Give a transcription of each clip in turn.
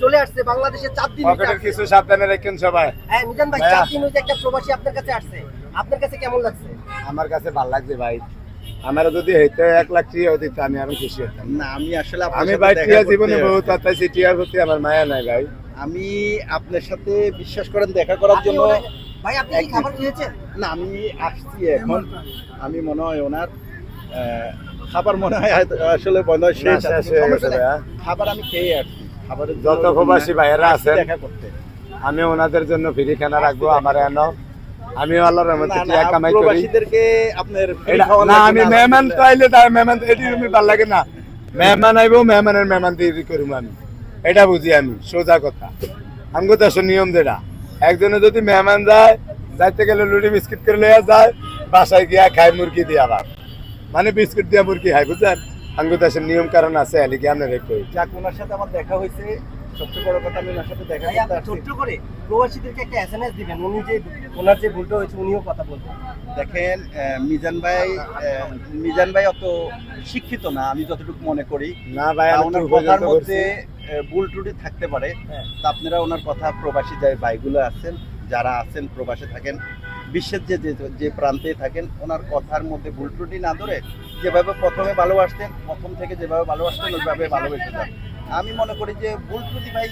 চলে আসছে বাংলাদেশে চার দিন পকেটের কিছু সাবধানে রাখেন সবাই। হ্যাঁ মিজান ভাই চার দিন হইতে একটা প্রবাসী আপনার কাছে আসছে। আপনার কাছে কেমন লাগছে? আমার কাছে ভালো লাগছে ভাই। আমার যদি হইতে এক লাখ টিয়া দিত আমি আরও খুশি হতাম। না আমি আসলে আমি সাথে ভাই টিয়া জীবনে বহুত। টিয়ার প্রতি আমার মায়া নাই ভাই। আমি আপনার সাথে বিশ্বাস করেন দেখা করার জন্য ভাই আপনি কি খাবার খেয়েছেন? না আমি আসছি এখন। আমি মনে হয় ওনার আহ, খাবার মনে হয় আসলে মনে হয় শেষ। খাবার আমি খেয়ে আসছি। যত প্রবাসী ভাইয়েরা আছেন আমি ওনাদের জন্য ফ্রি খানা রাখব আমার এনো আমি আল্লাহর রহমতে টিয়া কামাই করি। না আমি মেহমান তো আইলে তার মেহমান এটি আমি ভালো লাগে না। মেহমান আইবো মেহমানের মেহমান দিয়ে করব আমি। এটা বুঝি আমি সোজা কথা। আমগো দেশের নিয়ম যেটা। একজনে যদি মেহমান যায় যাইতে গেলে লুডি বিস্কিট করে লইয়া যায় বাসায় গিয়া খায় মুরগি দিয়ে আবার। মানে বিস্কুট দিয়া মুরগি খায় বুঝছেন? দেশের নিয়ম কারণ আছে এলিকে যাক ওনার সাথে আমার দেখা হয়েছে সবচেয়ে বড় কথা আমি ওনার সাথে দেখা ছোট্ট করে প্রবাসীদেরকে একটা এসএমএস দিবেন উনি যে ওনার যে ভুলটা হয়েছে উনিও কথা বলবেন। দেখেন আহ, মিজান ভাই আহ, মিজান ভাই অত শিক্ষিত না আমি যতটুকু মনে করি। না ভাই ওনার কথার মধ্যে ভুল ত্রুটি থাকতে পারে। হ্যাঁ। তা আপনারা ওনার কথা প্রবাসী যে ভাইগুলো আছেন যারা আছেন প্রবাসে থাকেন বিশ্বের যে যে- প্রান্তে থাকেন, ওনার কথার মধ্যে ভুল ত্রুটি না ধরে যেভাবে প্রথমে ভালোবাসতেন, প্রথম থেকে যেভাবে ভালোবাসতেন, ওইভাবে ভালোবেসে যান। আমি মনে করি যে ভুল ত্রুটি ভাই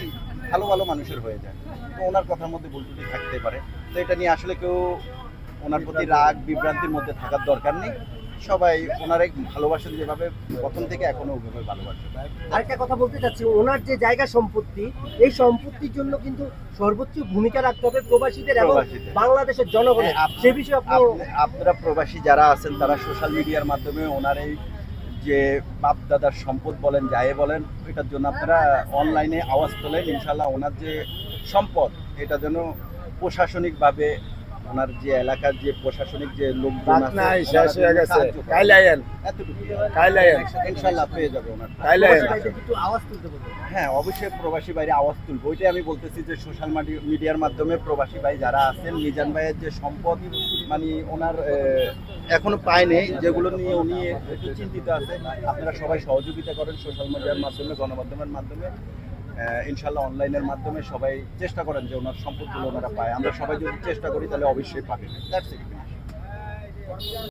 ভালো ভালো মানুষের হয়ে যায়। তো ওনার কথার মধ্যে ভুল ত্রুটি থাকতে পারে। তো এটা নিয়ে আসলে কেউ ওনার প্রতি রাগ, বিভ্রান্তির মধ্যে থাকার দরকার নেই। সবাই ওনার এক ভালোবাসেন যেভাবে প্রথম থেকে এখনও ওইভাবে ভালোবাসেন। আরেকটা কথা বলতে চাচ্ছি ওনার যে জায়গা সম্পত্তি এই সম্পত্তির জন্য কিন্তু সর্বোচ্চ ভূমিকা রাখতে হবে প্রবাসীদের এবং বাংলাদেশের জনগণের। হ্যাঁ, সে বিষয়ে আপনি আপনি- আপনারা প্রবাসী যারা আছেন তারা সোশ্যাল মিডিয়ার মাধ্যমে ওনার এই যে বাপ দাদার সম্পদ বলেন যাই বলেন এটার জন্য আপনারা অনলাইনে আওয়াজ তোলেন। ইনশাল্লাহ ওনার যে সম্পদ এটা যেন প্রশাসনিকভাবে ওনার যে এলাকার যে প্রশাসনিক যে লোকজন নাই শেষ হয়ে গেছে। পেয়ে যাবে ওনার। একটু আওয়াজ তুলতে হ্যাঁ অবশ্যই প্রবাসী বাইরে আওয়াজ তুলবো। ওইটাই আমি বলতেছি যে সোশ্যাল মিডিয়ার মাধ্যমে প্রবাসী ভাই যারা আছেন মিজান ভাইয়ের যে সম্পদ মানে ওনার এখনও পায়নি যেগুলো নিয়ে উনি একটু চিন্তিত আছে। আপনারা সবাই সহযোগিতা করেন সোশ্যাল মিডিয়ার মাধ্যমে গণমাধ্যমের মাধ্যমে। ইনশাল্লাহ অনলাইনের মাধ্যমে সবাই চেষ্টা করেন যে ওনার সম্পদগুলো ওনারা পায়। আমরা সবাই যদি চেষ্টা করি, তাহলে অবশ্যই পাবেন